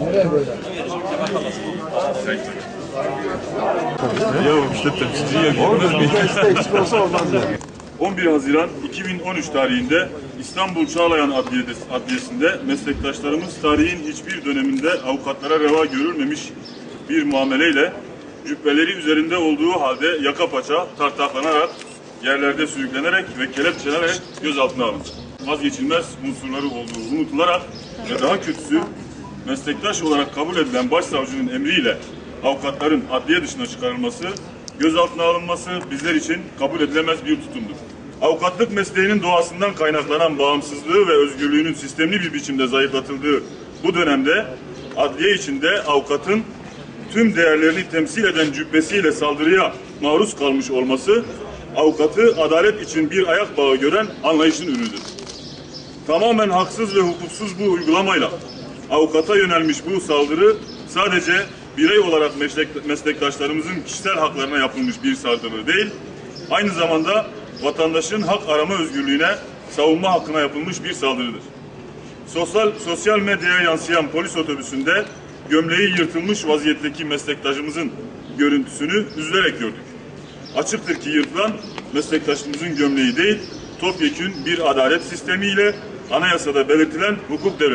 Nereye böyle? Ya işte bir eksik olsa olmaz ya. 11 Haziran 2013 tarihinde İstanbul Çağlayan Adliyesi- Adliyesi'nde meslektaşlarımız tarihin hiçbir döneminde avukatlara reva görülmemiş bir muameleyle cübbeleri üzerinde olduğu halde yaka paça tartaklanarak yerlerde sürüklenerek ve kelepçelenerek gözaltına alındı. Vazgeçilmez unsurları olduğu unutularak ve daha kötüsü meslektaş olarak kabul edilen başsavcının emriyle avukatların adliye dışına çıkarılması, gözaltına alınması bizler için kabul edilemez bir tutumdur. Avukatlık mesleğinin doğasından kaynaklanan bağımsızlığı ve özgürlüğünün sistemli bir biçimde zayıflatıldığı bu dönemde adliye içinde avukatın tüm değerlerini temsil eden cübbesiyle saldırıya maruz kalmış olması avukatı adalet için bir ayak bağı gören anlayışın ürünüdür tamamen haksız ve hukuksuz bu uygulamayla avukata yönelmiş bu saldırı sadece birey olarak meslek, meslektaşlarımızın kişisel haklarına yapılmış bir saldırı değil, aynı zamanda vatandaşın hak arama özgürlüğüne, savunma hakkına yapılmış bir saldırıdır. Sosyal, sosyal medyaya yansıyan polis otobüsünde gömleği yırtılmış vaziyetteki meslektaşımızın görüntüsünü üzülerek gördük. Açıktır ki yırtılan meslektaşımızın gömleği değil, topyekün bir adalet sistemiyle anayasada belirtilen hukuk devleti.